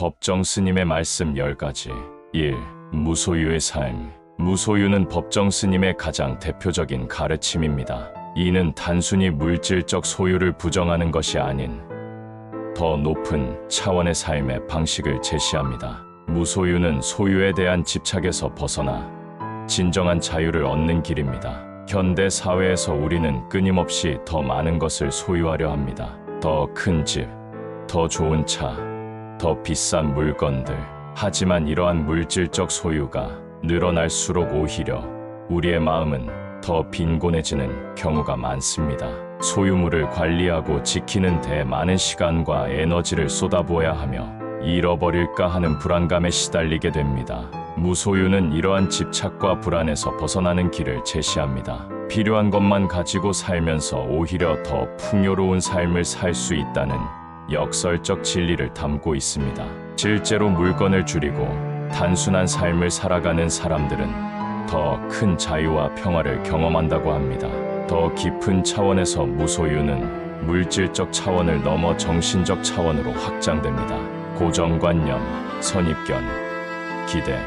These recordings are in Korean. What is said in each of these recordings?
법정 스님의 말씀 10가지 1. 무소유의 삶 무소유는 법정 스님의 가장 대표적인 가르침입니다. 이는 단순히 물질적 소유를 부정하는 것이 아닌 더 높은 차원의 삶의 방식을 제시합니다. 무소유는 소유에 대한 집착에서 벗어나 진정한 자유를 얻는 길입니다. 현대 사회에서 우리는 끊임없이 더 많은 것을 소유하려 합니다. 더 큰 집, 더 좋은 차, 더 비싼 물건들. 하지만 이러한 물질적 소유가 늘어날수록 오히려 우리의 마음은 더 빈곤해지는 경우가 많습니다. 소유물을 관리하고 지키는 데 많은 시간과 에너지를 쏟아부어야 하며 잃어버릴까 하는 불안감에 시달리게 됩니다. 무소유는 이러한 집착과 불안에서 벗어나는 길을 제시합니다. 필요한 것만 가지고 살면서 오히려 더 풍요로운 삶을 살 수 있다는 역설적 진리를 담고 있습니다. 실제로 물건을 줄이고 단순한 삶을 살아가는 사람들은 더 큰 자유와 평화를 경험한다고 합니다. 더 깊은 차원에서 무소유는 물질적 차원을 넘어 정신적 차원으로 확장됩니다. 고정관념, 선입견, 기대,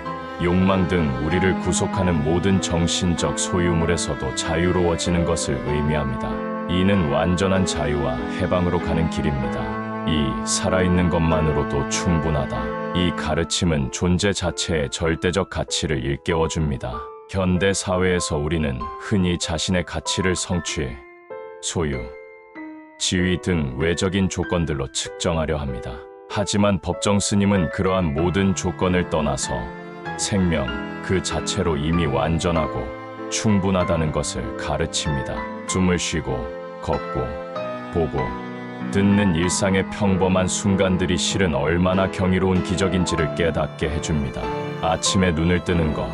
욕망 등 우리를 구속하는 모든 정신적 소유물에서도 자유로워지는 것을 의미합니다. 이는 완전한 자유와 해방으로 가는 길입니다. 이 살아있는 것만으로도 충분하다. 이 가르침은 존재 자체의 절대적 가치를 일깨워 줍니다. 현대 사회에서 우리는 흔히 자신의 가치를 성취, 소유, 지위 등 외적인 조건들로 측정하려 합니다. 하지만 법정 스님은 그러한 모든 조건을 떠나서 생명 그 자체로 이미 완전하고 충분하다는 것을 가르칩니다. 숨을 쉬고 걷고 보고 듣는 일상의 평범한 순간들이 실은 얼마나 경이로운 기적인지를 깨닫게 해줍니다. 아침에 눈을 뜨는 것,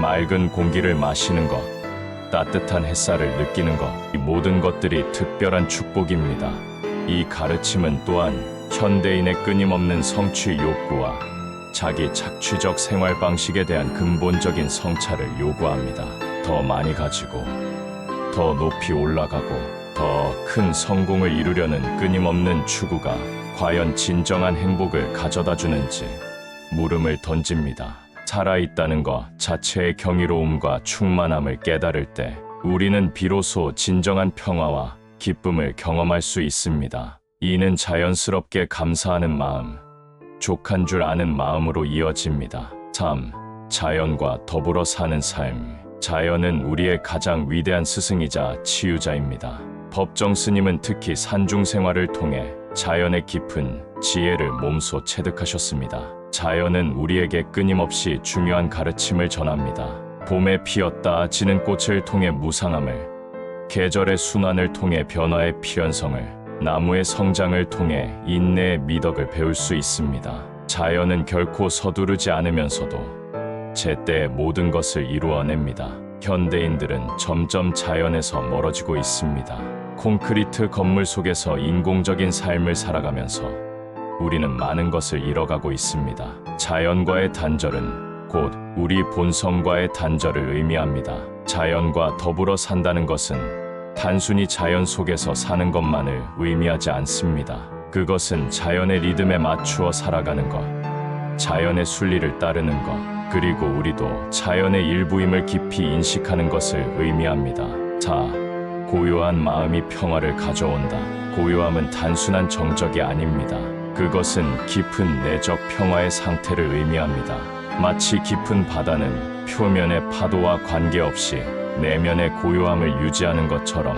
맑은 공기를 마시는 것, 따뜻한 햇살을 느끼는 것, 이 모든 것들이 특별한 축복입니다. 이 가르침은 또한 현대인의 끊임없는 성취 욕구와 자기 착취적 생활 방식에 대한 근본적인 성찰을 요구합니다. 더 많이 가지고, 더 높이 올라가고, 더 큰 성공을 이루려는 끊임없는 추구가 과연 진정한 행복을 가져다 주는지 물음을 던집니다. 살아있다는 것 자체의 경이로움과 충만함을 깨달을 때 우리는 비로소 진정한 평화와 기쁨을 경험할 수 있습니다. 이는 자연스럽게 감사하는 마음, 족한 줄 아는 마음으로 이어집니다. 3. 자연과 더불어 사는 삶. 자연은 우리의 가장 위대한 스승이자 치유자입니다. 법정 스님은 특히 산중 생활을 통해 자연의 깊은 지혜를 몸소 체득하셨습니다. 자연은 우리에게 끊임없이 중요한 가르침을 전합니다. 봄에 피었다 지는 꽃을 통해 무상함을, 계절의 순환을 통해 변화의 필연성을, 나무의 성장을 통해 인내의 미덕을 배울 수 있습니다. 자연은 결코 서두르지 않으면서도 제때의 모든 것을 이루어냅니다. 현대인들은 점점 자연에서 멀어지고 있습니다. 콘크리트 건물 속에서 인공적인 삶을 살아가면서 우리는 많은 것을 잃어가고 있습니다. 자연과의 단절은 곧 우리 본성과의 단절을 의미합니다. 자연과 더불어 산다는 것은 단순히 자연 속에서 사는 것만을 의미하지 않습니다. 그것은 자연의 리듬에 맞추어 살아가는 것, 자연의 순리를 따르는 것, 그리고 우리도 자연의 일부임을 깊이 인식하는 것을 의미합니다. 자, 고요한 마음이 평화를 가져온다. 고요함은 단순한 정적이 아닙니다. 그것은 깊은 내적 평화의 상태를 의미합니다. 마치 깊은 바다는 표면의 파도와 관계없이 내면의 고요함을 유지하는 것처럼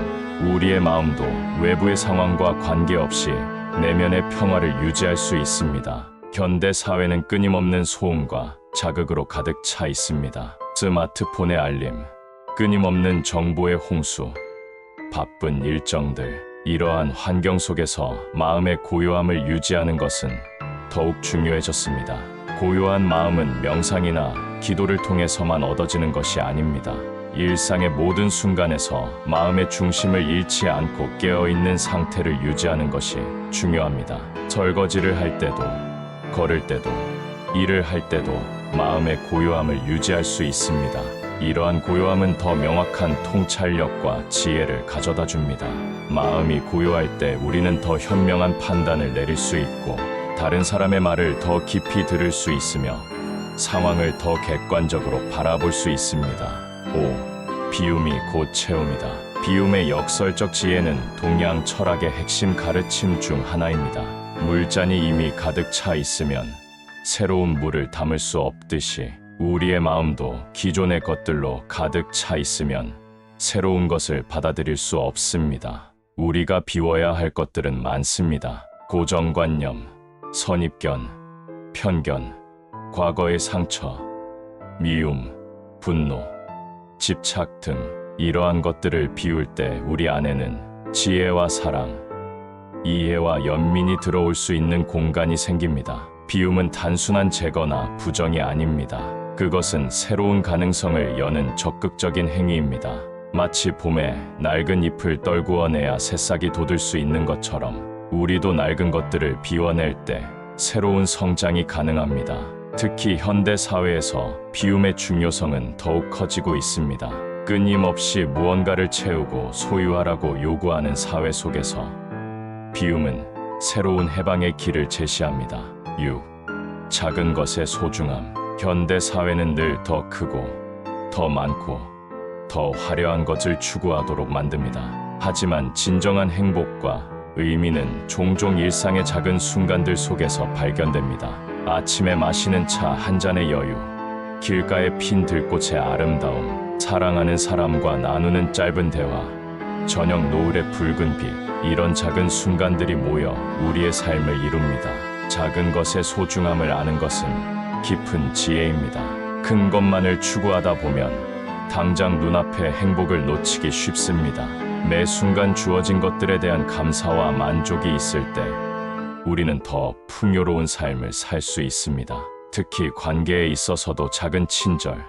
우리의 마음도 외부의 상황과 관계없이 내면의 평화를 유지할 수 있습니다. 현대 사회는 끊임없는 소음과 자극으로 가득 차 있습니다. 스마트폰의 알림, 끊임없는 정보의 홍수, 바쁜 일정들, 이러한 환경 속에서 마음의 고요함을 유지하는 것은 더욱 중요해졌습니다. 고요한 마음은 명상이나 기도를 통해서만 얻어지는 것이 아닙니다. 일상의 모든 순간에서 마음의 중심을 잃지 않고 깨어있는 상태를 유지하는 것이 중요합니다. 설거지를 할 때도, 걸을 때도, 일을 할 때도 마음의 고요함을 유지할 수 있습니다. 이러한 고요함은 더 명확한 통찰력과 지혜를 가져다 줍니다. 마음이 고요할 때 우리는 더 현명한 판단을 내릴 수 있고 다른 사람의 말을 더 깊이 들을 수 있으며 상황을 더 객관적으로 바라볼 수 있습니다. 5. 비움이 곧 채움이다. 비움의 역설적 지혜는 동양 철학의 핵심 가르침 중 하나입니다. 물잔이 이미 가득 차 있으면 새로운 물을 담을 수 없듯이 우리의 마음도 기존의 것들로 가득 차 있으면 새로운 것을 받아들일 수 없습니다. 우리가 비워야 할 것들은 많습니다. 고정관념, 선입견, 편견, 과거의 상처, 미움, 분노, 집착 등 이러한 것들을 비울 때 우리 안에는 지혜와 사랑, 이해와 연민이 들어올 수 있는 공간이 생깁니다. 비움은 단순한 제거나 부정이 아닙니다. 그것은 새로운 가능성을 여는 적극적인 행위입니다. 마치 봄에 낡은 잎을 떨구어내야 새싹이 돋을 수 있는 것처럼 우리도 낡은 것들을 비워낼 때 새로운 성장이 가능합니다. 특히 현대 사회에서 비움의 중요성은 더욱 커지고 있습니다. 끊임없이 무언가를 채우고 소유하라고 요구하는 사회 속에서 비움은 새로운 해방의 길을 제시합니다. 6. 작은 것의 소중함. 현대 사회는 늘 더 크고, 더 많고, 더 화려한 것을 추구하도록 만듭니다. 하지만 진정한 행복과 의미는 종종 일상의 작은 순간들 속에서 발견됩니다. 아침에 마시는 차 한 잔의 여유, 길가에 핀 들꽃의 아름다움, 사랑하는 사람과 나누는 짧은 대화, 저녁 노을의 붉은 빛, 이런 작은 순간들이 모여 우리의 삶을 이룹니다. 작은 것의 소중함을 아는 것은 깊은 지혜입니다. 큰 것만을 추구하다 보면 당장 눈앞의 행복을 놓치기 쉽습니다. 매 순간 주어진 것들에 대한 감사와 만족이 있을 때 우리는 더 풍요로운 삶을 살 수 있습니다. 특히 관계에 있어서도 작은 친절,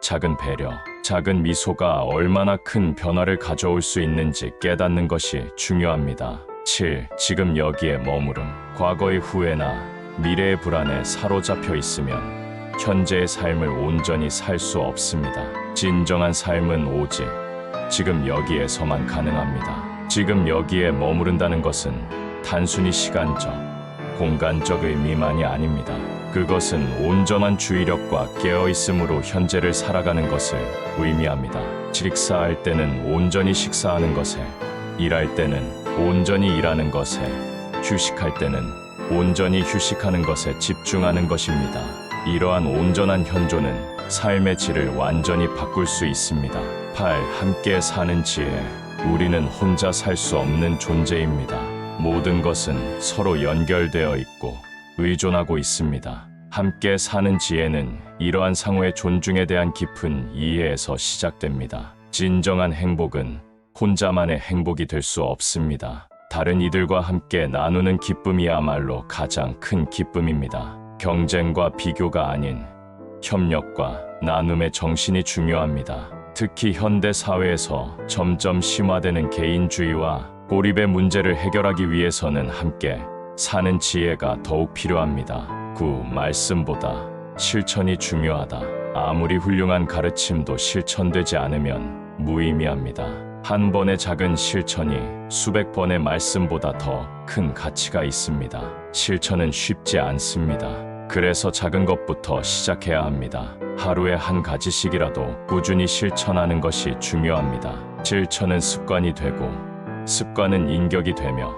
작은 배려, 작은 미소가 얼마나 큰 변화를 가져올 수 있는지 깨닫는 것이 중요합니다. 7. 지금 여기에 머무름. 과거의 후회나 미래의 불안에 사로잡혀 있으면 현재의 삶을 온전히 살 수 없습니다. 진정한 삶은 오직 지금 여기에서만 가능합니다. 지금 여기에 머무른다는 것은 단순히 시간적, 공간적 의미만이 아닙니다. 그것은 온전한 주의력과 깨어있음으로 현재를 살아가는 것을 의미합니다. 식사할 때는 온전히 식사하는 것에, 일할 때는 온전히 일하는 것에, 휴식할 때는 온전히 휴식하는 것에 집중하는 것입니다. 이러한 온전한 현존은 삶의 질을 완전히 바꿀 수 있습니다. 8. 함께 사는 지혜. 우리는 혼자 살 수 없는 존재입니다. 모든 것은 서로 연결되어 있고 의존하고 있습니다. 함께 사는 지혜는 이러한 상호의 존중에 대한 깊은 이해에서 시작됩니다. 진정한 행복은 혼자만의 행복이 될 수 없습니다. 다른 이들과 함께 나누는 기쁨이야말로 가장 큰 기쁨입니다. 경쟁과 비교가 아닌 협력과 나눔의 정신이 중요합니다. 특히 현대 사회에서 점점 심화되는 개인주의와 고립의 문제를 해결하기 위해서는 함께 사는 지혜가 더욱 필요합니다. 9. 말씀보다 실천이 중요하다. 아무리 훌륭한 가르침도 실천되지 않으면 무의미합니다. 한 번의 작은 실천이 수백 번의 말씀보다 더 큰 가치가 있습니다. 실천은 쉽지 않습니다. 그래서 작은 것부터 시작해야 합니다. 하루에 한 가지씩이라도 꾸준히 실천하는 것이 중요합니다. 실천은 습관이 되고 습관은 인격이 되며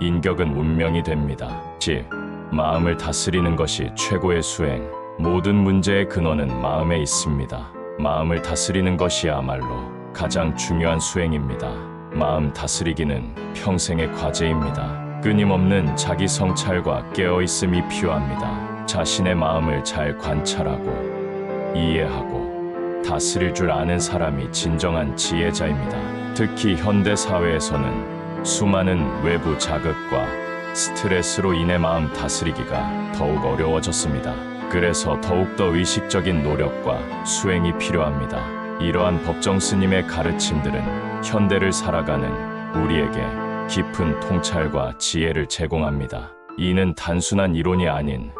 인격은 운명이 됩니다. 즉, 마음을 다스리는 것이 최고의 수행. 모든 문제의 근원은 마음에 있습니다. 마음을 다스리는 것이야말로 가장 중요한 수행입니다. 마음 다스리기는 평생의 과제입니다. 끊임없는 자기 성찰과 깨어있음이 필요합니다. 자신의 마음을 잘 관찰하고 이해하고 다스릴 줄 아는 사람이 진정한 지혜자입니다. 특히 현대 사회에서는 수많은 외부 자극과 스트레스로 인해 마음 다스리기가 더욱 어려워졌습니다. 그래서 더욱더 의식적인 노력과 수행이 필요합니다. 이러한 법정 스님의 가르침들은 현대를 살아가는 우리에게 깊은 통찰과 지혜를 제공합니다. 이는 단순한 이론이 아닌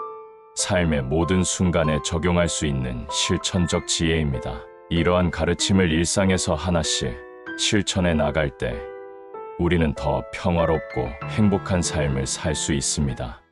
삶의 모든 순간에 적용할 수 있는 실천적 지혜입니다. 이러한 가르침을 일상에서 하나씩 실천해 나갈 때 우리는 더 평화롭고 행복한 삶을 살 수 있습니다.